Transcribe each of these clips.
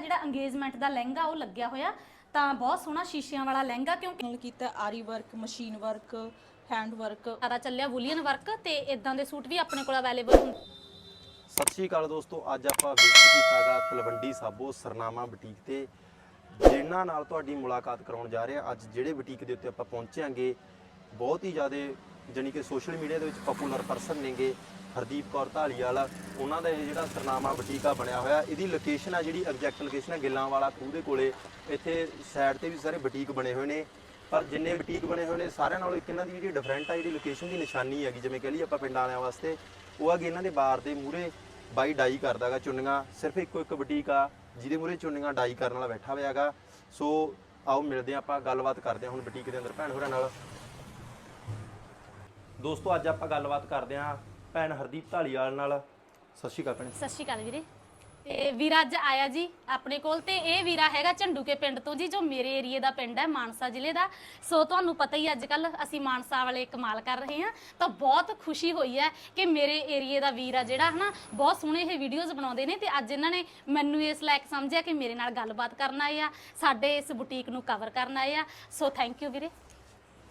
ਹੈਗਾ ਜਿਹੜਾ ਅੰਗੇਜਮੈਂਟ ਦਾ ਲਹਿੰਗਾ ਉਹ ਲੱਗਿਆ ਹੋਇਆ ਤਾਂ ਬਹੁਤ ਸੋਹਣਾ ਸ਼ੀਸ਼ਿਆਂ ਵਾਲਾ ਲਹਿੰਗਾ ਕਿਉਂਕਿ ਨਾਲ ਕੀਤਾ ਆਰੀ work machine work hand work ਜ਼ਿਆਦਾ ਚੱਲਿਆ ਵੂਲੀਅਨ ਵਰਕ ਤੇ ਇਦਾਂ ਦੇ ਸੂਟ ਵੀ ਆਪਣੇ ਕੋਲ ਅਵੇਲੇਬਲ ਹੁੰਦੇ। ਸਤਿ ਸ਼੍ਰੀ ਅਕਾਲ ਦੋਸਤੋ ਅੱਜ ਆਪਾਂ ਵਿਜ਼ਿਟ ਕੀਤਾਗਾ ਤਲਵੰਡੀ ਸਾਬੋ ਸਰਨਾਮਾ ਬੁਟੀਕ ਤੇ ਜਿਨ੍ਹਾਂ ਨਾਲ ਤੁਹਾਡੀ ਮੁਲਾਕਾਤ ਕਰਾਉਣ ਜਾ ਰਹੇ ਹਾਂ। ਅੱਜ ਜਿਹੜੇ ਬੁਟੀਕ ਦੇ ਉੱਤੇ ਆਪਾਂ ਪਹੁੰਚਾਂਗੇ ਬਹੁਤ ਹੀ ਜ਼ਿਆਦਾ ਜਾਣੀ ਕਿ ਸੋਸ਼ਲ ਮੀਡੀਆ ਦੇ ਵਿੱਚ ਪਪੂਲਰ ਪਰਸਨ ਨੇਗੇ, ਹਰਦੀਪ ਕੌਰ ਢਾਲੀਵਾਲ ਉਹਨਾਂ ਦਾ ਇਹ ਜਿਹੜਾ ਸਰਨਾਮਾ ਬੁਟੀਕ ਬਣਿਆ ਹੋਇਆ, ਇਹਦੀ ਲੋਕੇਸ਼ਨ ਆ ਜਿਹੜੀ ਐਗਜ਼ੈਕਟ ਲੋਕੇਸ਼ਨ ਆ ਗਿੱਲਾਂ ਵਾਲਾ ਖੂਹ ਦੇ ਕੋਲੇ। ਇੱਥੇ ਸਾਈਡ ਤੇ ਵੀ ਸਾਰੇ ਬਟੀਕ ਬਣੇ ਹੋਏ ਨੇ। ਪਰ ਜਿੰਨੇ ਬੁਟੀਕ ਬਣੇ ਹੋਏ ਨੇ, ਸਾਰਿਆਂ ਨਾਲੋਂ ਇੱਕ ਇਹਨਾਂ ਦੀ ਜਿਹੜੀ ਡਿਫਰੈਂਟ ਆ, ਜਿਹੜੀ ਲੋਕੇਸ਼ਨ ਦੀ ਨਿਸ਼ਾਨੀ ਹੈਗੀ, ਜਿਵੇਂ ਕਹ ਲਈ ਆਪਾਂ ਪਿੰਡਾਂ ਵਾਲਿਆਂ ਵਾਸਤੇ, ਉਹ ਆ ਹੈਗੀ ਇਹਨਾਂ ਦੇ ਬਾਰ ਦੇ ਮੂਹਰੇ ਬਾਈ ਡਾਈ ਕਰਦਾਗਾ ਚੁੰਨੀਆਂ। ਸਿਰਫ ਇੱਕੋ ਇੱਕ ਬੁਟੀਕ ਆ, ਜਿਹਦੇ ਮੂਹਰੇ ਚੁੰਨੀਆਂ ਡਾਈ ਕਰਨ ਵਾਲਾ ਬੈਠਾ ਹੋਇਆਗਾ ਸੋ ਆਓ ਮਿਲਦੇ ਹਾਂ ਆਪਾਂ, ਗੱਲਬਾਤ ਕਰਦੇ ਹਾਂ ਹੁਣ ਬਟੀਕ ਦੇ ਅੰਦਰ ਭੈਣ ਹੋਰਾਂ ਨਾਲ। ਦੋਸਤੋ, ਅੱਜ ਆਪਾਂ ਗੱਲਬਾਤ ਕਰਦੇ ਹਾਂ ਭੈਣ ਹਰਦੀਪ ਢਾਲੀਵਾਲ ਨਾਲ। ਸਤਿ ਸ਼੍ਰੀ ਅਕਾਲ ਭੈਣ। ਸਤਿ ਸ਼੍ਰੀ ਅਕਾਲ ਵੀਰੇ। ਤੇ ਵੀਰਾ ਅੱਜ ਆਇਆ ਜੀ ਆਪਣੇ ਕੋਲ ਤੇ ਇਹ ਵੀਰਾ ਹੈਗਾ ਝੰਡੂਕੇ ਪਿੰਡ ਤੋਂ ਜੀ, ਜੋ ਮੇਰੇ ਏਰੀਏ ਦਾ ਪਿੰਡ ਹੈ, ਮਾਨਸਾ ਜ਼ਿਲ੍ਹੇ ਦਾ। ਸੋ ਤੁਹਾਨੂੰ ਪਤਾ ਹੀ ਅੱਜ ਕੱਲ ਅਸੀਂ ਮਾਨਸਾ ਵਾਲੇ ਕਮਾਲ ਕਰ ਰਹੇ ਹਾਂ। ਤਾਂ ਬਹੁਤ ਖੁਸ਼ੀ ਹੋਈ ਹੈ ਕਿ ਮੇਰੇ ਏਰੀਏ ਦਾ ਵੀਰ ਆ ਜਿਹੜਾ ਹਨਾ, ਬਹੁਤ ਸੋਹਣੇ ਇਹ ਵੀਡੀਓਜ਼ ਬਣਾਉਂਦੇ ਨੇ ਤੇ ਅੱਜ ਇਹਨਾਂ ਨੇ ਮੈਨੂੰ ਇਸ ਲਾਇਕ ਸਮਝਿਆ ਕਿ ਮੇਰੇ ਨਾਲ ਗੱਲਬਾਤ ਕਰਨ ਆਏ ਆ, ਸਾਡੇ ਇਸ ਬੁਟੀਕ ਨੂੰ ਕਵਰ ਕਰਨ ਆਏ ਆ। ਸੋ ਥੈਂਕ ਯੂ ਵੀਰੇ।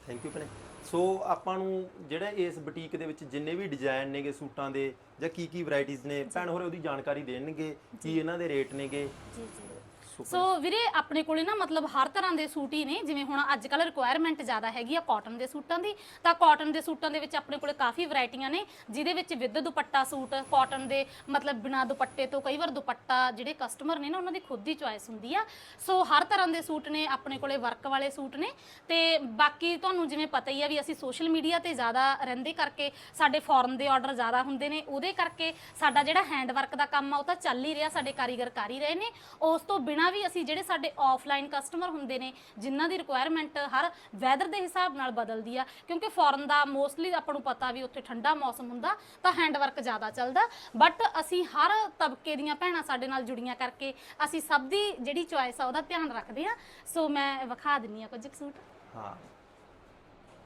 ਥੈਂਕ ਯੂ ਭੈਣੇ। ਸੋ ਆਪਾਂ ਨੂੰ ਜਿਹੜੇ ਇਸ ਬੁਟੀਕ ਦੇ ਵਿੱਚ ਜਿੰਨੇ ਵੀ ਡਿਜ਼ਾਈਨ ਨੇਗੇ ਸੂਟਾਂ ਦੇ ਜਾਂ ਕੀ ਕੀ ਵੈਰਾਈਟੀਆਂ ਨੇ ਭੈਣ ਹੋਰੇ ਉਹਦੀ ਜਾਣਕਾਰੀ ਦੇਣਗੇ ਕੀ ਇਹਨਾਂ ਦੇ ਰੇਟ ਨੇਗੇ। ਜੀ ਜੀ। ਸੋ ਵੀਰੇ, ਆਪਣੇ ਕੋਲੇ ਨਾ ਮਤਲਬ ਹਰ ਤਰ੍ਹਾਂ ਦੇ ਸੂਟ ਹੀ ਨੇ। ਜਿਵੇਂ ਹੁਣ ਅੱਜ ਕੱਲ ਰਿਕੁਆਇਰਮੈਂਟ ਜ਼ਿਆਦਾ ਹੈਗੀ ਆ ਕਾਟਨ ਦੇ ਸੂਟਾਂ ਦੀ। ਤਾਂ ਕਾਟਨ ਦੇ ਸੂਟਾਂ ਦੇ ਵਿੱਚ ਆਪਣੇ ਕੋਲੇ ਕਾਫੀ ਵੈਰਾਈਟੀਆਂ ਨੇ, ਜਿਹਦੇ ਵਿੱਚ ਵਿਦ ਦੁਪੱਟਾ ਸੂਟ ਕਾਟਨ ਦੇ ਮਤਲਬ ਬਿਨਾ ਦੁਪੱਟੇ ਤੋਂ ਕਈ ਵਾਰ ਦੁਪੱਟਾ ਜਿਹੜੇ ਕਸਟਮਰ ਨੇ ਨਾ, ਉਹਨਾਂ ਦੀ ਖੁਦ ਦੀ ਚੁਆਇਸ ਹੁੰਦੀ ਆ। ਸੋ ਹਰ ਤਰ੍ਹਾਂ ਦੇ ਸੂਟ ਨੇ, ਆਪਣੇ ਕੋਲੇ ਵਰਕ ਵਾਲੇ ਸੂਟ ਨੇ। ਤੇ ਬਾਕੀ ਤੁਹਾਨੂੰ ਜਿਵੇਂ ਪਤਾ ਹੀ ਆ ਵੀ ਅਸੀਂ ਸੋਸ਼ਲ ਮੀਡੀਆ ਤੇ ਜ਼ਿਆਦਾ ਰਹਿੰਦੇ ਕਰਕੇ ਸਾਡੇ ਫੋਰਨ ਦੇ ਆਰਡਰ ਜ਼ਿਆਦਾ ਹੁੰਦੇ ਨੇ। ਉਹਦੇ ਕਰਕੇ ਸਾਡਾ ਜਿਹੜਾ ਹੈਂਡ ਵਰਕ ਦਾ ਕੰਮ ਆ, ਉਹ ਤਾਂ ਚੱਲ ਹੀ ਰਿਹਾ, ਸਾਡੇ ਕਾਰੀਗਰ ਕਰ ਹੀ ਰਹੇ ਨੇ। ਉਸ ਤੋਂ ਬਿਨਾ ਵੀ ਅਸੀਂ ਜਿਹੜੇ ਸਾਡੇ ਆਫਲਾਈਨ ਕਸਟਮਰ ਹੁੰਦੇ ਨੇ ਜਿਨ੍ਹਾਂ ਦੀ ਰਿਕੁਆਇਰਮੈਂਟ ਹਰ ਵੈਦਰ ਦੇ ਹਿਸਾਬ ਨਾਲ ਬਦਲਦੀ ਆ ਕਿਉਂਕਿ ਫੋਰਨ ਦਾ ਮੋਸਟਲੀ ਆਪਾਂ ਨੂੰ ਪਤਾ ਵੀ ਉੱਥੇ ਠੰਡਾ ਮੌਸਮ ਹੁੰਦਾ ਤਾਂ ਹੈਂਡ ਵਰਕ ਜ਼ਿਆਦਾ ਚੱਲਦਾ। ਬਟ ਅਸੀਂ ਹਰ ਤਬਕੇ ਦੀਆਂ ਭੈਣਾਂ ਸਾਡੇ ਨਾਲ ਜੁੜੀਆਂ ਕਰਕੇ ਅਸੀਂ ਸਭ ਦੀ ਜਿਹੜੀ ਚੁਆਇਸ ਆ ਉਹਦਾ ਧਿਆਨ ਰੱਖਦੇ ਆ। ਸੋ ਮੈਂ ਵਿਖਾ ਦਿੰਨੀ ਆ ਕੁਝ ਸੂਟ। ਹਾਂ।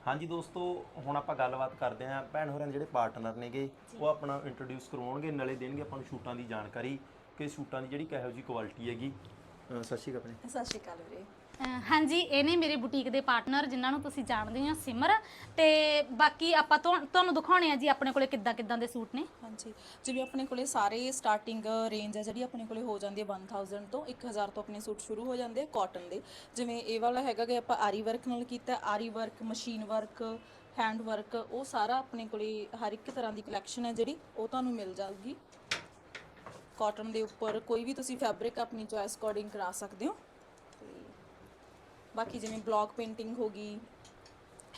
ਹਾਂਜੀ ਦੋਸਤੋ ਹੁਣ ਆਪਾਂ ਗੱਲਬਾਤ ਕਰਦੇ ਹਾਂ ਭੈਣ ਹੋਰਾਂ ਦੇ ਜਿਹੜੇ ਪਾਰਟਨਰ ਨੇਗੇ ਉਹ ਆਪਣਾ ਇੰਟਰੋਡਿਊਸ ਕਰਵਾਉਣਗੇ ਨਾਲੇ ਦੇਣਗੇ ਆਪਾਂ ਨੂੰ ਸ਼ੂਟਾਂ ਦੀ ਜਾਣਕਾਰੀ ਕਿ ਸ਼ੂਟਾਂ ਦੀ ਜਿਹੜੀ ਕਿਹੋ ਜੀ ਕੁਆਲਿਟੀ ਹੈਗੀ। ਸਤਿ ਸ਼੍ਰੀ ਅਕਾਲ ਭੈਣੇ। ਸਤਿ ਸ਼੍ਰੀ ਅਕਾਲ ਵੀਰੇ। ਅਹ ਹਾਂਜੀ ਇਹ ਨੇ ਮੇਰੇ ਬੁਟੀਕ ਦੇ ਪਾਰਟਨਰ ਜਿਨ੍ਹਾਂ ਨੂੰ ਤੁਸੀਂ ਜਾਣਦੇ ਹੋ ਸਿਮਰ। ਤੇ ਬਾਕੀ ਆਪਾਂ ਤੁਹਾ- ਤੁਹਾਨੂੰ ਦਿਖਾਉਣੇ ਆ ਜੀ ਆਪਣੇ ਕੋਲੇ ਕਿੱਦਾਂ ਕਿੱਦਾਂ ਦੇ ਸੂਟ ਨੇ। ਹਾਂਜੀ ਜਿਵੇਂ ਆਪਣੇ ਕੋਲੇ ਸਾਰੇ ਸਟਾਰਟਿੰਗ ਰੇਂਜ ਹੈ ਜਿਹੜੀ ਆਪਣੇ ਕੋਲੇ ਹੋ ਜਾਂਦੀ ਹੈ 1000 ਤੋਂ 1000 ਤੋਂ ਆਪਣੇ ਸੂਟ ਸ਼ੁਰੂ ਹੋ ਜਾਂਦੇ ਆ ਕਾਟਨ ਦੇ। ਜਿਵੇਂ ਇਹ ਵਾਲਾ ਹੈਗਾ ਕਿ ਆਪਾਂ ਆਰੀ ਵਰਕ ਨਾਲ ਕੀਤਾ ਆਰੀ work machine work hand work ਉਹ ਸਾਰਾ ਆਪਣੇ ਕੋਲੇ ਹਰ ਇੱਕ ਤਰ੍ਹਾਂ ਦੀ ਕਲੈਕਸ਼ਨ ਹੈ ਜਿਹੜੀ ਉਹ ਤੁਹਾਨੂੰ ਮਿਲ ਜਾਊਗੀ। ਕਾਟਨ ਦੇ ਉੱਪਰ ਕੋਈ ਵੀ ਤੁਸੀਂ ਫੈਬਰਿਕ ਆਪਣੀ ਚੋਇਸ ਅਕੋਰਡਿੰਗ ਕਰਾ ਸਕਦੇ ਹੋ। ਤੇ ਬਾਕੀ ਜਿਵੇਂ ਬਲੌਕ ਪੇਂਟਿੰਗ ਹੋ ਗਈ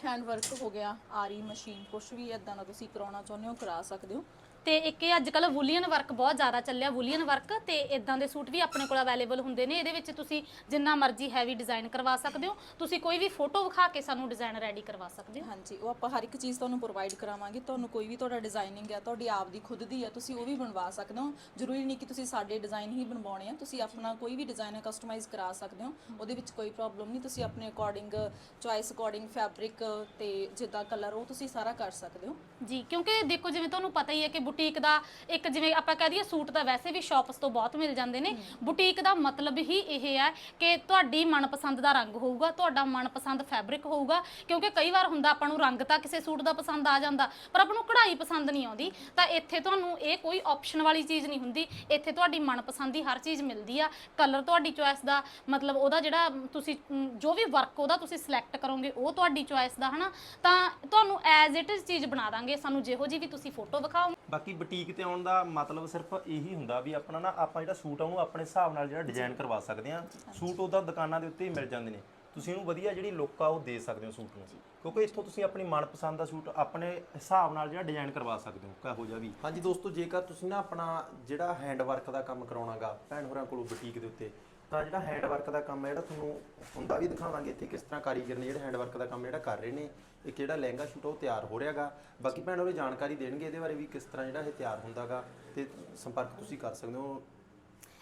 ਹੈਂਡ ਵਰਕ ਹੋ ਗਿਆ, ਆਰੀ ਮਸ਼ੀਨ ਕੁਝ ਵੀ ਇਦਾਂ ਦਾ ਤੁਸੀਂ ਕਰਾਉਣਾ ਚਾਹੁੰਦੇ ਹੋ, ਕਰਾ ਸਕਦੇ ਹੋ। ਤੇ ਇੱਕ ਇਹ ਅੱਜ ਕੱਲ ਵੂਲੀਅਨ ਵਰਕ ਬਹੁਤ ਜ਼ਿਆਦਾ ਚੱਲਿਆ ਵੂਲੀਅਨ ਵਰਕ ਤੇ ਇਦਾਂ ਦੇ ਸੂਟ ਵੀ ਆਪਣੇ ਕੋਲ ਅਵੇਲੇਬਲ ਹੁੰਦੇ ਨੇ। ਇਹਦੇ ਵਿੱਚ ਤੁਸੀਂ ਜਿੰਨਾ ਮਰਜ਼ੀ ਹੈਵੀ ਡਿਜ਼ਾਈਨ ਕਰਵਾ ਸਕਦੇ ਹੋ। ਤੁਸੀਂ ਕੋਈ ਵੀ ਫੋਟੋ ਵਿਖਾ ਕੇ ਸਾਨੂੰ ਡਿਜ਼ਾਈਨ ਰੈਡੀ ਕਰਵਾ ਸਕਦੇ ਹੋ। ਹਾਂਜੀ ਉਹ ਆਪਾਂ ਹਰ ਇੱਕ ਚੀਜ਼ ਤੁਹਾਨੂੰ ਪ੍ਰੋਵਾਈਡ ਕਰਾਵਾਂਗੇ। ਤੁਹਾਨੂੰ ਕੋਈ ਵੀ ਤੁਹਾਡਾ ਡਿਜ਼ਾਈਨਿੰਗ ਹੈ ਤੁਹਾਡੀ ਆਪ ਦੀ ਖੁਦ ਦੀ ਹੈ ਤੁਸੀਂ ਉਹ ਵੀ ਬਣਵਾ ਸਕਦੇ ਹੋ। ਜ਼ਰੂਰੀ ਨਹੀਂ ਕਿ ਤੁਸੀਂ ਸਾਡੇ ਡਿਜ਼ਾਈਨ ਹੀ ਬਣਵਾਉਣੇ ਆ। ਤੁਸੀਂ ਆਪਣਾ ਕੋਈ ਵੀ ਡਿਜ਼ਾਈਨ ਕਸਟਮਾਈਜ਼ ਕਰਾ ਸਕਦੇ ਹੋ। ਉਹਦੇ ਵਿੱਚ ਕੋਈ ਪ੍ਰੋਬਲਮ ਨਹੀਂ। ਤੁਸੀਂ ਆਪਣੇ ਅਕੋਰਡਿੰਗ ਚੁਆਇਸ ਅਕੋਰਡਿੰਗ ਫੈਬਰਿਕ ਤੇ ਜਿੱਦਾਂ ਕਲਰ ਉਹ ਤੁਸੀਂ ਸਾਰਾ ਕਰ ਸਕਦੇ ਹੋ। ਜੀ ਕਿਉਂਕਿ ਦੇਖੋ ਜਿਵੇਂ ਤੁਹਾਨੂੰ ਪਤਾ ਹੀ ਹੈ ਕਿ ਬੁਟੀਕ ਦਾ ਇੱਕ ਜਿਵੇਂ ਆਪਾਂ ਕਹਿ ਦਈਏ ਸੂਟ ਤਾਂ ਵੈਸੇ ਵੀ ਸ਼ਾਪਸ ਤੋਂ ਬਹੁਤ ਮਿਲ ਜਾਂਦੇ ਨੇ। ਬੁਟੀਕ ਦਾ ਮਤਲਬ ਹੀ ਇਹ ਹੈ ਕਿ ਤੁਹਾਡੀ ਮਨਪਸੰਦ ਦਾ ਰੰਗ ਹੋਊਗਾ ਤੁਹਾਡਾ ਮਨਪਸੰਦ ਫੈਬਰਿਕ ਹੋਊਗਾ ਕਿਉਂਕਿ ਕਈ ਵਾਰ ਹੁੰਦਾ ਆਪਾਂ ਨੂੰ ਰੰਗ ਤਾਂ ਕਿਸੇ ਸੂਟ ਦਾ ਪਸੰਦ ਆ ਜਾਂਦਾ ਪਰ ਆਪਾਂ ਨੂੰ ਕਢਾਈ ਪਸੰਦ ਨਹੀਂ ਆਉਂਦੀ। ਤਾਂ ਇੱਥੇ ਤੁਹਾਨੂੰ ਇਹ ਕੋਈ ਆਪਸ਼ਨ ਵਾਲੀ ਚੀਜ਼ ਨਹੀਂ ਹੁੰਦੀ। ਇੱਥੇ ਤੁਹਾਡੀ ਮਨਪਸੰਦ ਦੀ ਹਰ ਚੀਜ਼ ਮਿਲਦੀ ਆ। ਕਲਰ ਤੁਹਾਡੀ ਚੁਆਇਸ ਦਾ ਮਤਲਬ ਉਹਦਾ ਜਿਹੜਾ ਤੁਸੀਂ ਜੋ ਵੀ ਵਰਕ ਉਹਦਾ ਤੁਸੀਂ ਸਿਲੈਕਟ ਕਰੋਗੇ ਉਹ ਤੁਹਾਡੀ ਚੁਆਇਸ ਦਾ ਹਨਾ? ਤਾਂ ਤੁਹਾਨੂੰ ਐਜ਼ ਇਟ ਇਜ਼ ਚੀਜ਼ ਬਣਾ ਦਾਂਗੇ। ਸਾਨੂੰ ਜਿਹੋ ਜੀ ਵੀ ਤੁਸੀਂ ਫੋਟੋ ਵਿਖਾਓ। ਬਾਕੀ ਬੁਟੀਕ ਤੇ ਆਉਣ ਦਾ ਮਤਲਬ ਸਿਰਫ ਇਹੀ ਹੁੰਦਾ ਵੀ ਆਪਣਾ ਨਾ ਆਪਾਂ ਜਿਹੜਾ ਸੂਟ ਆ ਉਹਨੂੰ ਆਪਣੇ ਹਿਸਾਬ ਨਾਲ ਜਿਹੜਾ ਡਿਜ਼ਾਈਨ ਕਰਵਾ ਸਕਦੇ ਆ ਸੂਟ ਉਹਦਾ ਦੁਕਾਨਾਂ ਦੇ ਉੱਤੇ ਹੀ ਮਿਲ ਜਾਂਦੇ ਨੇ। ਤੁਸੀਂ ਉਹਨੂੰ ਵਧੀਆ ਜਿਹੜੀ ਲੁੱਕ ਆ ਉਹ ਦੇ ਸਕਦੇ ਹੋ ਸੂਟ ਨੂੰ। ਕਿਉਂਕਿ ਇੱਥੋਂ ਤੁਸੀਂ ਆਪਣੀ ਮਨਪਸੰਦ ਦਾ ਸੂਟ ਆਪਣੇ ਹਿਸਾਬ ਨਾਲ ਜਿਹੜਾ ਡਿਜ਼ਾਈਨ ਕਰਵਾ ਸਕਦੇ ਹੋ ਕਿਹੋ ਜਿਹਾ ਵੀ। ਹਾਂਜੀ ਦੋਸਤੋ ਜੇਕਰ ਤੁਸੀਂ ਨਾ ਆਪਣਾ ਜਿਹੜਾ ਹੈਂਡ ਵਰਕ ਦਾ ਕੰਮ ਕਰਾਉਣਾਗਾ ਭੈਣ ਹੋਰਾਂ ਕੋਲੋਂ ਬੁਟੀਕ ਦੇ ਉੱਤੇ ਤਾਂ ਜਿਹੜਾ ਹੈਂਡ ਵਰਕ ਦਾ ਕੰਮ ਹੈ ਜਿਹੜਾ ਤੁਹਾਨੂੰ ਹੁੰਦਾ ਵੀ ਦਿਖਾਵਾਂਗੇ ਇੱਥੇ ਕਿਸ ਤਰ੍ਹਾਂ ਕਾਰੀਗਰ ਨੇ ਜਿਹੜਾ ਹੈਂਡ ਵਰਕ ਦਾ ਕੰਮ ਜਿਹੜਾ ਕਰ ਰਹੇ ਨੇ। ਇੱਕ ਜਿਹੜਾ ਲਹਿੰਗਾ ਸ਼ੂਟ ਉਹ ਤਿਆਰ ਹੋ ਰਿਹਾਗਾ। ਬਾਕੀ ਭੈਣ ਹੋਰੇ ਜਾਣਕਾਰੀ ਦੇਣਗੇ, ਇਹਦੇ ਬਾਰੇ ਵੀ ਕਿਸ ਤਰ੍ਹਾਂ ਜਿਹੜਾ ਇਹ ਤਿਆਰ ਹੁੰਦਾਗਾ, ਤੇ ਸੰਪਰਕ ਤੁਸੀਂ ਕਰ ਸਕਦੇ ਹੋ।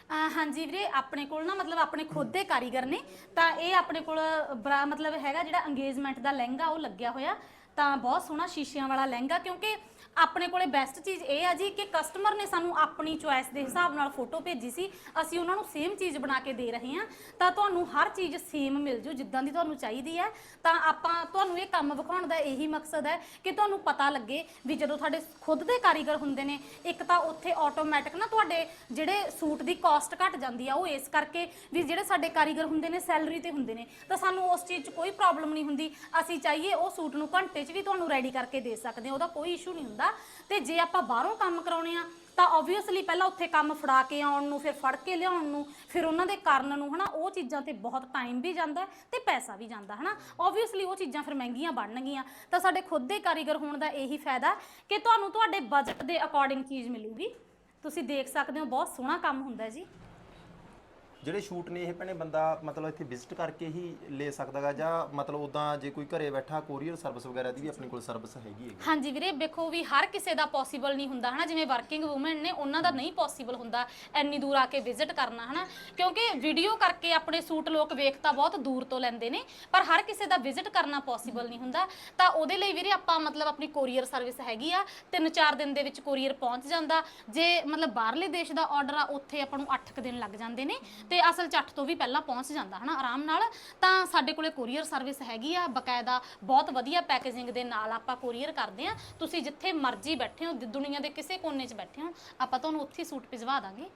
ਅਹ ਹਾਂਜੀ ਵੀਰੇ, ਆਪਣੇ ਕੋਲ ਨਾ ਮਤਲਬ ਆਪਣੇ ਖੁਦ ਦੇ ਕਾਰੀਗਰ ਨੇ, ਤਾਂ ਇਹ ਆਪਣੇ ਕੋਲ ਬਰਾ, ਮਤਲਬ ਹੈਗਾ ਜਿਹੜਾ ਅੰਗੇਜਮੈਂਟ ਦਾ ਲਹਿੰਗਾ ਉਹ ਲੱਗਿਆ ਹੋਇਆ। ਤਾਂ ਬਹੁਤ ਸੋਹਣਾ ਸ਼ੀਸ਼ਿਆਂ ਵਾਲਾ ਲਹਿੰਗਾ, ਕਿਉਂਕਿ ਆਪਣੇ ਕੋਲੇ ਬੈਸਟ ਚੀਜ਼ ਇਹ ਆ ਜੀ ਕਿ ਕਸਟਮਰ ਨੇ ਸਾਨੂੰ ਆਪਣੀ ਚੁਆਇਸ ਦੇ ਹਿਸਾਬ ਨਾਲ ਫੋਟੋ ਭੇਜੀ ਸੀ, ਅਸੀਂ ਉਹਨਾਂ ਨੂੰ ਸੇਮ ਚੀਜ਼ ਬਣਾ ਕੇ ਦੇ ਰਹੇ ਹਾਂ, ਤਾਂ ਤੁਹਾਨੂੰ ਹਰ ਚੀਜ਼ ਸੇਮ ਮਿਲ ਜੂ ਜਿੱਦਾਂ ਦੀ ਤੁਹਾਨੂੰ ਚਾਹੀਦੀ ਹੈ। ਤਾਂ ਆਪਾਂ ਤੁਹਾਨੂੰ ਇਹ ਕੰਮ ਵਿਖਾਉਣ ਦਾ ਇਹੀ ਮਕਸਦ ਹੈ ਕਿ ਤੁਹਾਨੂੰ ਪਤਾ ਲੱਗੇ ਵੀ ਜਦੋਂ ਤੁਹਾਡੇ ਖੁਦ ਦੇ ਕਾਰੀਗਰ ਹੁੰਦੇ ਨੇ, ਇੱਕ ਤਾਂ ਉੱਥੇ ਆਟੋਮੈਟਿਕ ਨਾ ਤੁਹਾਡੇ ਜਿਹੜੇ ਸੂਟ ਦੀ ਕਾਸਟ ਘਟ ਜਾਂਦੀ ਆ, ਉਹ ਇਸ ਕਰਕੇ ਵੀ ਜਿਹੜੇ ਸਾਡੇ ਕਾਰੀਗਰ ਹੁੰਦੇ ਨੇ ਸੈਲਰੀ ਤੇ ਹੁੰਦੇ ਨੇ, ਤਾਂ ਸਾਨੂੰ ਉਸ ਚੀਜ਼ 'ਚ ਕੋਈ ਪ੍ਰੋਬਲਮ ਨਹੀਂ ਹੁੰਦੀ। ਅਸੀਂ ਚਾਹੀਏ ਉਹ ਸੂਟ ਨੂੰ ਘੰਟੇ 'ਚ ਵੀ ਤੁਹਾਨੂੰ ਰੈਡੀ ਕਰਕੇ ਦੇ ਸਕਦੇ ਹਾਂ, ਉਹਦਾ ਕੋਈ ਇਸ਼ੂ ਨਹੀਂ ਹੁੰਦਾ। ਤੇ ਜੇ ਆਪਾਂ ਬਾਹਰੋਂ ਕੰਮ ਕਰਾਉਣੇ ਆ, ਤਾਂ ਆਬਵੀਅਸਲੀ ਪਹਿਲਾਂ ਉੱਥੇ ਕੰਮ ਫੜਾ ਕੇ ਆਉਣ ਨੂੰ, ਫਿਰ ਫੜ ਕੇ ਲਿਆਉਣ ਨੂੰ, ਫਿਰ ਉਹਨਾਂ ਦੇ ਕਾਰਨ ਨੂੰ, ਹਨਾ, ਉਹ ਚੀਜ਼ਾਂ ਤੇ ਬਹੁਤ ਟਾਈਮ ਵੀ ਜਾਂਦਾ ਤੇ ਪੈਸਾ ਵੀ ਜਾਂਦਾ, ਹਨਾ। ਆਬਵੀਅਸਲੀ ਉਹ ਚੀਜ਼ਾਂ ਫਿਰ ਮਹਿੰਗੀਆਂ ਬਣਨਗੀਆਂ। ਤਾਂ ਸਾਡੇ ਖੁਦ ਦੇ ਕਾਰੀਗਰ ਹੋਣ ਦਾ ਇਹੀ ਫਾਇਦਾ ਕਿ ਤੁਹਾਨੂੰ ਤੁਹਾਡੇ ਬਜਟ ਦੇ ਅਕੋਰਡਿੰਗ ਚੀਜ਼ ਮਿਲੂਗੀ। ਤੁਸੀਂ ਦੇਖ ਸਕਦੇ ਹੋ, ਬਹੁਤ ਸੋਹਣਾ ਕੰਮ ਹੁੰਦਾ ਜੀ। ਜਿਹੜੇ ਸ਼ੂਟ ਨੇ ਇਹ ਭੈਣੇ ਬੰਦਾ ਮਤਲਬ ਇੱਥੇ ਵਿਜ਼ਿਟ ਕਰਕੇ ਹੀ ਲੈ ਸਕਦਾਗਾ ਜਾਂ ਮਤਲਬ ਉਦਾਂ ਜੇ ਕੋਈ ਘਰੇ ਬੈਠਾ ਕੋਰੀਅਰ ਸਰਵਿਸ ਵਗੈਰਾ ਦੀ ਵੀ ਆਪਣੇ ਕੋਲ ਸਰਵਿਸ ਹੈਗੀ ਹੈਗੀ। ਹਾਂਜੀ ਵੀਰੇ, ਵੇਖੋ ਵੀ ਹਰ ਕਿਸੇ ਦਾ ਪੋਸੀਬਲ ਨਹੀਂ ਹੁੰਦਾ, ਹਨਾ? ਜਿਵੇਂ ਵਰਕਿੰਗ ਔਮਨ ਨੇ, ਉਹਨਾਂ ਦਾ ਨਹੀਂ ਪੋਸੀਬਲ ਹੁੰਦਾ ਇੰਨੀ ਦੂਰ ਆ ਕੇ ਵਿਜ਼ਿਟ ਕਰਨਾ, ਹਨਾ? ਕਿਉਂਕਿ ਵੀਡੀਓ ਕਰਕੇ ਆਪਣੇ ਸੂਟ ਲੋਕ ਵੇਖ ਤਾਂ ਬਹੁਤ ਦੂਰ ਤੋਂ ਲੈਂਦੇ ਨੇ, ਪਰ ਹਰ ਕਿਸੇ ਦਾ ਵਿਜ਼ਿਟ ਕਰਨਾ ਪੋਸੀਬਲ ਨਹੀਂ ਹੁੰਦਾ। ਤਾਂ ਉਹਦੇ ਲਈ ਵੀਰੇ ਆਪਾਂ ਮਤਲਬ ਆਪਣੀ ਕੋਰੀਅਰ ਸਰਵਿਸ ਹੈਗੀ ਆ 3-4 ਦਿਨ ਦੇ ਵਿੱਚ ਕੋਰੀਅਰ ਪਹੁੰਚ ਜਾਂਦਾ। ਜੇ ਮਤਲਬ ਬਾਹਰਲੇ ਦੇਸ਼ ਦਾ ਆਰਡਰ ਆ, ਉੱਥੇ ਆਪਾਂ ਨੂੰ 8 ਦਿਨ ਲੱਗ ਜਾਂਦੇ ਨੇ। ਤੇ ਅਸਲ ਚ 8 ਤੋਂ ਵੀ ਪਹਿਲਾਂ ਪਹੁੰਚ ਜਾਂਦਾ, ਹਨਾ, ਆਰਾਮ ਨਾਲ। ਤਾਂ ਸਾਡੇ ਕੋਲੇ ਕੋਰੀਅਰ ਸਰਵਿਸ ਹੈਗੀ ਆ, ਬਕਾਇਦਾ ਬਹੁਤ ਵਧੀਆ ਪੈਕੇਜਿੰਗ ਦੇ ਨਾਲ ਆਪਾਂ ਕੋਰੀਅਰ ਕਰਦੇ ਆ। ਤੁਸੀਂ ਜਿੱਥੇ ਮਰਜ਼ੀ ਬੈਠੇ ਹੋ, ਦੁਨੀਆ ਦੇ ਕਿਸੇ ਕੋਨੇ 'ਚ ਬੈਠੇ ਹੋ, ਆਪਾਂ ਤੁਹਾਨੂੰ ਉੱਥੇ ਹੀ ਸੂਟ ਭਿਜਵਾ ਦਾਂਗੇ।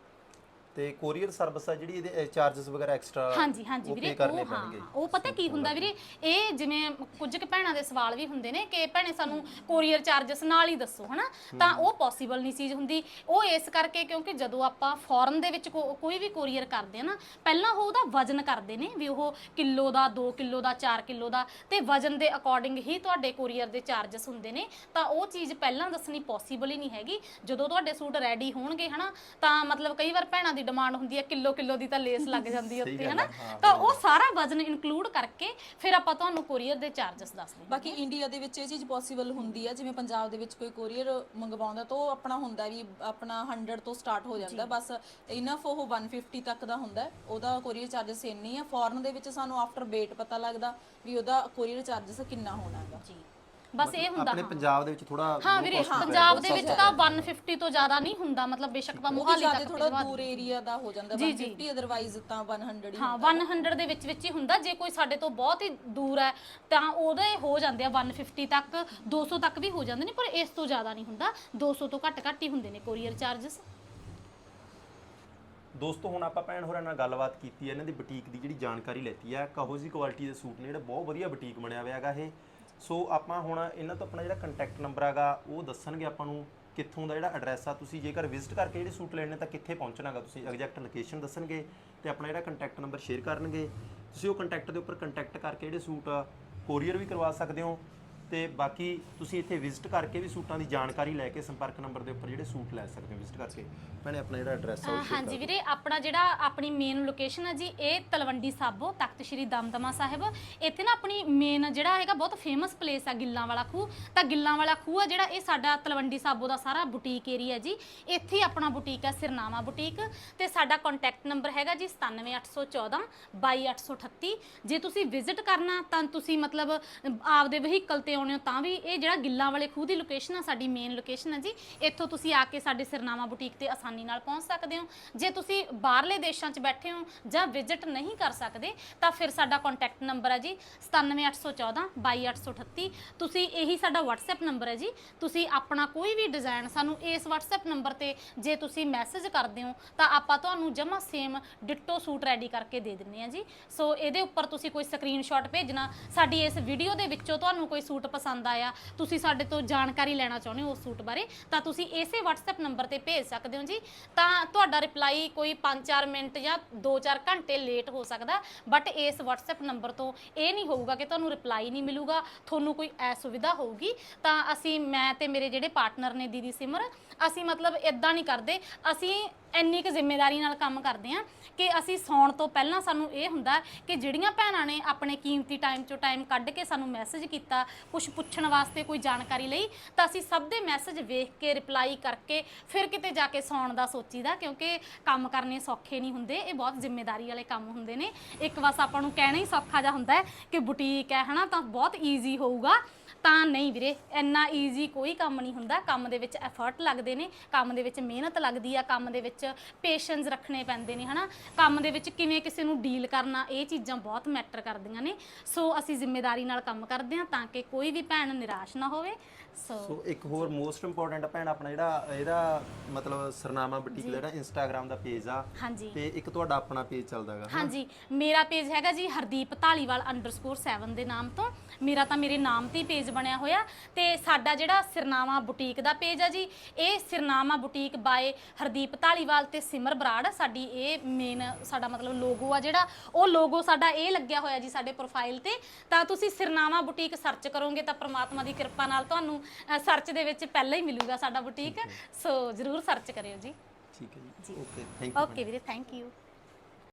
ਤੇ ਕੋਰੀਅਰ ਸਰਵਿਸ ਆ ਜਿਹੜੀ ਇਹਦੇ ਚਾਰजेस ਵਗੈਰਾ ਐਕਸਟਰਾ ਹਾਂਜੀ ਹਾਂਜੀ ਵੀਰੇ ਉਹ ਹਾਂ ਉਹ ਪਤਾ ਕੀ ਹੁੰਦਾ ਵੀਰੇ ਇਹ ਜਿਵੇਂ ਕੁਝ ਕੁ ਭੈਣਾਂ ਦੇ ਸਵਾਲ ਵੀ ਹੁੰਦੇ ਨੇ ਕਿ ਭੈਣੇ ਸਾਨੂੰ ਕੋਰੀਅਰ ਚਾਰजेस ਨਾਲ ਹੀ ਦੱਸੋ ਹਨਾ? ਤਾਂ ਉਹ ਪੋਸੀਬਲ ਨਹੀਂ ਚੀਜ਼ ਹੁੰਦੀ। ਉਹ ਇਸ ਕਰਕੇ ਕਿਉਂਕਿ ਜਦੋਂ ਆਪਾਂ ਫੋਰਨ ਦੇ ਵਿੱਚ ਕੋਈ ਵੀ ਕੋਰੀਅਰ ਕਰਦੇ ਆ ਪਹਿਲਾਂ ਉਹ ਉਹਦਾ ਵਜ਼ਨ ਕਰਦੇ ਨੇ ਵੀ ਉਹ ਕਿਲੋ ਦਾ 2 ਕਿਲੋ ਦਾ 4 ਕਿਲੋ ਦਾ ਤੇ ਵਜ਼ਨ ਦੇ ਅਕੋਰਡਿੰਗ ਹੀ ਤੁਹਾਡੇ ਕੋਰੀਅਰ ਦੇ ਚਾਰजेस ਹੁੰਦੇ ਨੇ। ਤਾਂ ਉਹ ਚੀਜ਼ ਪਹਿਲਾਂ ਦੱਸਣੀ ਪੋਸੀਬਲ ਹੀ ਨਹੀਂ ਹੈਗੀ। ਜਦੋਂ ਤੁਹਾਡੇ ਸੂਟ ਰੈਡੀ ਹੋਣਗੇ ਹਨਾ ਤਾਂ ਮਤਲਬ ਕਈ ਵਾਰ ਭੈਣਾਂ ਦੀ ਡਿਮਾਂਡ ਹੁੰਦੀ ਹੈ ਕਿਲੋ ਕਿਲੋ ਦੀ ਤਾਂ ਲੇਸ ਲੱਗ ਜਾਂਦੀ ਹੈ ਉੱਤੇ ਹਨਾ? ਤਾਂ ਉਹ ਸਾਰਾ ਵਜ਼ਨ ਇਨਕਲੂਡ ਕਰਕੇ ਫਿਰ ਆਪਾਂ ਤੁਹਾਨੂੰ ਕੋਰੀਅਰ ਦੇ ਚਾਰजेस ਦੱਸ ਦਿੰਦੇ ਬਾਕੀ ਇੰਡੀਆ ਦੇ ਵਿੱਚ ਇਹ ਚੀਜ਼ ਪੋਸੀਬਲ ਹੁੰਦੀ ਹੈ ਜਿਵੇਂ ਪੰਜਾਬ ਦੇ ਵਿੱਚ ਕੋਈ ਕੋਰੀਅਰ ਮੰਗਵਾਉਂਦਾ ਤਾਂ ਉਹ ਆਪਣਾ ਹੁੰਦਾ ਵੀ ਆਪਣਾ 100 ਤੋਂ ਸਟਾਰਟ ਹੋ ਜਾਂਦਾ ਬਸ ਇਨਫ ਉਹ 150 ਤੱਕ ਦਾ ਹੁੰਦਾ ਉਹਦਾ ਕੋਰੀਅਰ ਚਾਰजेस ਇੰਨੇ ਹੀ ਆ ਫੋਰਨ ਦੇ ਵਿੱਚ ਸਾਨੂੰ ਆਫਟਰ ਵੇਟ ਪਤਾ ਲੱਗਦਾ ਵੀ ਉਹਦਾ ਕੋਰੀਅਰ ਚਾਰजेस ਕਿੰਨਾ ਹੋਣਾ ਹੈਗਾ। ਜੀ। ਬਸ ਇਹ ਹੁੰਦਾ ਆਪਣੇ ਪੰਜਾਬ ਦੇ ਵਿੱਚ ਥੋੜਾ ਹਾਂ ਵੀਰੇ ਪੰਜਾਬ ਦੇ ਵਿੱਚ ਤਾਂ 150 ਤੋਂ ਜ਼ਿਆਦਾ ਨਹੀਂ ਹੁੰਦਾ ਮਤਲਬ ਬੇਸ਼ੱਕ ਤਾਂ ਮੁਹਾਲੀ ਜ਼ਿਆਦਾ ਤੱਕ ਥੋੜਾ ਦੂਰ ਏਰੀਆ ਦਾ ਹੋ ਜਾਂਦਾ 150 ਅਦਰਵਾਈਜ਼ ਤਾਂ 100 ਹੀ ਹਾਂ 100 ਦੇ ਵਿੱਚ ਵਿੱਚ ਹੀ ਹੁੰਦਾ ਜੇ ਕੋਈ ਸਾਡੇ ਤੋਂ ਬਹੁਤ ਹੀ ਦੂਰ ਹੈ ਤਾਂ ਉਹਦੇ ਹੋ ਜਾਂਦੇ ਆ 150 ਤੱਕ 200 ਤੱਕ ਵੀ ਹੋ ਜਾਂਦੇ ਨੇ ਪਰ ਇਸ ਤੋਂ ਜ਼ਿਆਦਾ ਨਹੀਂ ਹੁੰਦਾ 200 ਤੋਂ ਘੱਟ ਘੱਟ ਹੀ ਹੁੰਦੇ ਨੇ ਕੋਰੀਅਰ ਚਾਰजेस ਦੋਸਤੋ ਹੁਣ ਆਪਾਂ ਭੈਣ ਹੋਰਾਂ ਨਾਲ ਗੱਲਬਾਤ ਕੀਤੀ ਹੈ ਇਹਨਾਂ ਦੀ ਬੁਟੀਕ ਦੀ ਜਿਹੜੀ ਜਾਣਕਾਰੀ ਲੈਤੀ ਹੈ ਕਹੋ ਜੀ ਕੁਆਲਿਟੀ ਦੇ ਸੂਟ ਨੇ ਜਿਹੜਾ ਬਹੁਤ ਵਧੀਆ ਬੁਟੀਕ ਬਣਿਆ ਹੋਇਆ ਹੈਗਾ ਇਹ। ਸੋ ਆਪਾਂ ਹੁਣ ਇਹਨਾਂ ਤੋਂ ਆਪਣਾ ਜਿਹੜਾ ਕੰਟੈਕਟ ਨੰਬਰ ਹੈਗਾ, ਉਹ ਦੱਸਣਗੇ ਆਪਾਂ ਨੂੰ ਕਿੱਥੋਂ ਦਾ ਜਿਹੜਾ ਐਡਰੈਸ ਆ। ਤੁਸੀਂ ਜੇਕਰ ਵਿਜ਼ਿਟ ਕਰਕੇ ਜਿਹੜੇ ਸੂਟ ਲੈਣੇ ਤਾਂ ਕਿੱਥੇ ਪਹੁੰਚਣਾਗਾ ਤੁਸੀਂ ਐਗਜ਼ੈਕਟ ਲੋਕੇਸ਼ਨ ਦੱਸਣਗੇ ਤੇ ਆਪਣਾ ਜਿਹੜਾ ਕੰਟੈਕਟ ਨੰਬਰ ਸ਼ੇਅਰ ਕਰਨਗੇ। ਤੁਸੀਂ ਉਹ ਕੰਟੈਕਟ ਦੇ ਉੱਪਰ ਕੰਟੈਕਟ ਕਰਕੇ ਜਿਹੜੇ ਸੂਟ ਕੋਰੀਅਰ ਵੀ ਕਰਵਾ ਸਕਦੇ ਹੋ। ਤੇ ਬਾਕੀ ਤੁਸੀਂ ਇੱਥੇ ਵਿਜ਼ਿਟ ਕਰਕੇ ਵੀ ਸੂਟਾਂ ਦੀ ਜਾਣਕਾਰੀ ਲੈ ਕੇ ਸੰਪਰਕ ਨੰਬਰ ਦੇ ਉੱਪਰ ਜਿਹੜੇ ਸੂਟ ਲੈ ਸਕਦੇ ਹੋ ਵਿਜ਼ਿਟ ਕਰਕੇ। ਭੈਣੇ ਆਪਣਾ ਜਿਹੜਾ ਐਡਰੈਸ ਆ ਅਹ ਹਾਂਜੀ ਵੀਰੇ ਆਪਣਾ ਜਿਹੜਾ ਆਪਣੀ ਮੇਨ ਲੋਕੇਸ਼ਨ ਹੈ ਜੀ ਇਹ ਤਲਵੰਡੀ ਸਾਬੋ ਤਖਤ ਸ੍ਰੀ ਦਮਦਮਾ ਸਾਹਿਬ। ਇੱਥੇ ਨਾ ਆਪਣੀ ਮੇਨ ਜਿਹੜਾ ਹੈਗਾ ਬਹੁਤ ਫੇਮਸ ਪਲੇਸ ਆ ਗਿੱਲਾਂ ਵਾਲਾ ਖੂਹ। ਤਾਂ ਗਿੱਲਾਂ ਵਾਲਾ ਖੂਹ ਆ ਜਿਹੜਾ ਇਹ ਸਾਡਾ ਤਲਵੰਡੀ ਸਾਬੋ ਦਾ ਸਾਰਾ ਬੁਟੀਕ ਏਰੀਆ ਜੀ। ਇੱਥੇ ਹੀ ਆਪਣਾ ਬੁਟੀਕ ਹੈ ਸਿਰਨਾਮਾ ਬੁਟੀਕ ਤੇ ਸਾਡਾ ਕੰਟੈਕਟ ਨੰਬਰ ਹੈਗਾ ਜੀ 97814 22838 ਜੇ ਤੁਸੀਂ ਵਿਜ਼ਿਟ ਕਰਨਾ ਤਾਂ ਤੁਸੀਂ ਮਤਲਬ ਆਪਦੇ ਵਹੀਕਲ ਤੇ ਆਉਣੇ ਹੋ ਤਾਂ ਵੀ ਇਹ ਜਿਹੜਾ ਗਿੱਲਾਂ ਵਾਲੇ ਖੂਹ ਦੀ ਲੋਕੇਸ਼ਨ ਆ, ਸਾਡੀ ਮੇਨ ਲੋਕੇਸ਼ਨ ਹੈ ਜੀ, ਇੱਥੋਂ ਤੁਸੀਂ ਆ ਕੇ ਸਾਡੇ ਸਿਰਨਾਮਾ ਬੁਟੀਕ ਤੇ ਆਸਾਨੀ ਨਾਲ ਪਹੁੰਚ ਸਕਦੇ ਹੋ। ਜੇ ਤੁਸੀਂ ਬਾਹਰਲੇ ਦੇਸ਼ਾਂ 'ਚ ਬੈਠੇ ਹੋ ਜਾਂ ਵਿਜ਼ਿਟ ਨਹੀਂ ਕਰ ਸਕਦੇ, ਤਾਂ ਫਿਰ ਸਾਡਾ ਕੰਟੈਕਟ ਨੰਬਰ ਹੈ ਜੀ 97814 22838 ਤੁਸੀਂ ਇਹੀ ਸਾਡਾ WhatsApp ਨੰਬਰ ਹੈ ਜੀ, ਤੁਸੀਂ ਆਪਣਾ ਕੋਈ ਵੀ ਡਿਜ਼ਾਈਨ ਸਾਨੂੰ ਇਸ WhatsApp ਨੰਬਰ ਤੇ ਜੇ ਤੁਸੀਂ ਮੈਸੇਜ ਕਰਦੇ ਹੋ, ਤਾਂ ਆਪਾਂ ਤੁਹਾਨੂੰ ਜਮਾ ਸੇਮ ਡਿੱਟੋ ਸੂਟ ਰੈਡੀ ਕਰਕੇ ਦੇ ਦਿੰਨੇ ਆ ਜੀ। ਸੋ ਇਹਦੇ ਉੱਪਰ ਤੁਸੀਂ ਕੋਈ ਸਕਰੀਨਸ਼ਾਟ ਭੇਜਣਾ, ਸਾਡੀ ਇਸ ਵੀਡੀਓ ਦੇ ਵਿੱਚੋਂ ਤੁਹਾਨੂੰ ਕੋਈ ਸੂਟ ਪਸੰਦ ਆਇਆ। ਤੁਸੀਂ ਸਾਡੇ ਤੋਂ ਜਾਣਕਾਰੀ ਲੈਣਾ ਚਾਹੁੰਦੇ ਹੋ ਉਸ ਸੂਟ ਬਾਰੇ, ਤਾਂ ਤੁਸੀਂ ਇਸੇ WhatsApp ਨੰਬਰ ਤੇ ਭੇਜ ਸਕਦੇ ਹੋ ਜੀ। ਤਾਂ ਤੁਹਾਡਾ ਰਿਪਲਾਈ ਕੋਈ 5-4 ਮਿੰਟ ਜਾਂ 2-4 ਘੰਟੇ ਲੇਟ ਹੋ ਸਕਦਾ ਬਟ ਇਸ WhatsApp ਨੰਬਰ ਤੋਂ ਇਹ ਨਹੀਂ ਹੋਊਗਾ ਕਿ ਤੁਹਾਨੂੰ ਰਿਪਲਾਈ ਨਹੀਂ ਮਿਲੂਗਾ, ਤੁਹਾਨੂੰ ਕੋਈ ਅਸੁਵਿਧਾ ਹੋਊਗੀ। ਤਾਂ ਅਸੀਂ, ਮੈਂ ਤੇ ਮੇਰੇ ਜਿਹੜੇ ਪਾਰਟਨਰ ਨੇ ਦੀਦੀ ਸਿਮਰ, ਅਸੀਂ ਮਤਲਬ ਇਦਾਂ ਨਹੀਂ ਕਰਦੇ। ਅਸੀਂ ਇੰਨੀ ਕੁ ਜ਼ਿੰਮੇਵਾਰੀ ਨਾਲ ਕੰਮ ਕਰਦੇ ਆ ਕਿ ਅਸੀਂ ਸੌਣ ਤੋਂ ਪਹਿਲਾਂ ਸਾਨੂੰ ਇਹ ਹੁੰਦਾ ਕਿ ਜਿਹੜੀਆਂ ਭੈਣਾਂ ਨੇ ਆਪਣੇ ਕੀਮਤੀ ਟਾਈਮ ਚੋਂ ਟਾਈਮ ਕੱਢ ਕੇ ਸਾਨੂੰ ਮੈਸੇਜ ਕੀਤਾ ਕੁਝ ਪੁੱਛਣ ਵਾਸਤੇ ਕੋਈ ਜਾਣਕਾਰੀ ਲਈ, ਤਾਂ ਅਸੀਂ ਸਭ ਦੇ ਮੈਸੇਜ ਵੇਖ ਕੇ ਰਿਪਲਾਈ ਕਰਕੇ ਫਿਰ ਕਿਤੇ ਜਾ ਕੇ ਸੌਣ ਦਾ ਸੋਚੀਦਾ, ਕਿਉਂਕਿ ਕੰਮ ਕਰਨੇ ਸੌਖੇ ਨਹੀਂ ਹੁੰਦੇ, ਇਹ ਬਹੁਤ ਜ਼ਿੰਮੇਵਾਰੀ ਵਾਲੇ ਕੰਮ ਹੁੰਦੇ ਨੇ। ਇੱਕ ਬਸ ਆਪਾਂ ਨੂੰ ਕਹਿਣਾ ਹੀ ਸੌਖਾ ਜਿਹਾ ਹੁੰਦਾ ਹੈ ਕਿ ਬੁਟੀਕ ਹੈ, ਹਨਾ, ਤਾਂ ਬਹੁਤ ਈਜ਼ੀ ਹੋਊਗਾ। ਤਾਂ ਨਹੀਂ ਵੀਰੇ, ਇੰਨਾ ਈਜ਼ੀ ਕੋਈ ਕੰਮ ਨਹੀਂ ਹੁੰਦਾ, ਕੰਮ ਦੇ ਵਿੱਚ ਐਫਰਟ ਲੱਗਦੇ ਨੇ, ਕੰਮ ਦੇ ਵਿੱਚ ਮਿਹਨਤ ਲੱਗਦੀ ਆ, ਕੰਮ ਦੇ ਵਿੱਚ ਪੇਸ਼ੈਂਸ ਰੱਖਣੇ ਪੈਂਦੇ ਨੇ ਹਨਾ? ਕੰਮ ਦੇ ਵਿੱਚ ਕਿਵੇਂ ਕਿਸੇ ਨੂੰ ਡੀਲ ਕਰਨਾ ਇਹ ਚੀਜ਼ਾਂ ਬਹੁਤ ਮੈਟਰ ਕਰਦੀਆਂ ਨੇ। ਸੋ ਅਸੀਂ ਜ਼ਿੰਮੇਵਾਰੀ ਨਾਲ ਕੰਮ ਕਰਦੇ ਹਾਂ ਤਾਂ ਕਿ ਕੋਈ ਵੀ ਭੈਣ ਨਿਰਾਸ਼ ਨਾ ਹੋਵੇ। ਸੋ ਸੋ ਇੱਕ ਹੋਰ ਮੋਸਟ ਇੰਪੋਰਟੈਂਟ ਭੈਣ ਆਪਣਾ ਜਿਹੜਾ ਇਹਦਾ ਮਤਲਬ ਸਰਨਾਮਾ ਬੁਟੀਕ ਦਾ ਜਿਹੜਾ ਇੰਸਟਾਗ੍ਰam ਦਾ ਪੇਜ ਆ ਹਾਂਜੀ। ਤੇ ਇੱਕ ਤੁਹਾਡਾ ਆਪਣਾ ਪੇਜ ਚੱਲਦਾਗਾ ਹਾਂਜੀ। ਮੇਰਾ ਪੇਜ ਹੈਗਾ ਜੀ ਹਰਦੀਪ ਅੰਡਰਸਕੋਰ 7 ਦੇ ਨਾਮ ਤੋਂ। ਮੇਰਾ ਤਾਂ ਮੇਰੇ ਨਾਮ ਤੇ ਹੀ ਪੇਜ ਬਣਿਆ ਹੋਇਆ। ਤੇ ਸਾਡਾ ਜਿਹੜਾ ਸਿਰਨਾਮਾ ਬੁਟੀਕ ਦਾ ਪੇਜ ਆ ਜੀ ਇਹ ਸਿਰਨਾਮਾ ਬੁਟੀਕ ਬਾਏ ਹਰਦੀਪ ਢਾਲੀਵਾਲ ਤੇ ਸਿਮਰ ਬਰਾੜ ਸਾਡੀ ਇਹ ਮੇਨ ਸਾਡਾ ਮਤਲਬ ਲੋਗੋ ਆ ਜਿਹੜਾ ਉਹ ਲੋਗੋ ਸਾਡਾ ਇਹ ਲੱਗਿਆ ਹੋਇਆ ਜੀ ਸਾਡੇ ਪ੍ਰੋਫਾਈਲ ਤੇ। ਤਾਂ ਤੁਸੀਂ ਸਿਰਨਾਮਾ ਬੁਟੀਕ ਸਰਚ ਕਰੋਗੇ ਤਾਂ ਪ੍ਰਮਾਤਮਾ ਦੀ ਕਿਰਪਾ ਨਾਲ ਤੁਹਾਨੂੰ ਸਰਚ ਦੇ ਵਿੱਚ ਪਹਿਲਾਂ ਹੀ ਮਿਲੂਗਾ ਸਾਡਾ ਬੁਟੀਕ ਸੋ ਜਰੂਰ ਸਰਚ ਕਰਿਓ ਜੀ। ਠੀਕ ਹੈ। ਜੀ। ਓਕੇ ਥੈਂਕ ਯੂ ਓਕੇ ਵੀਰੇ ਥੈਂਕ ਯੂ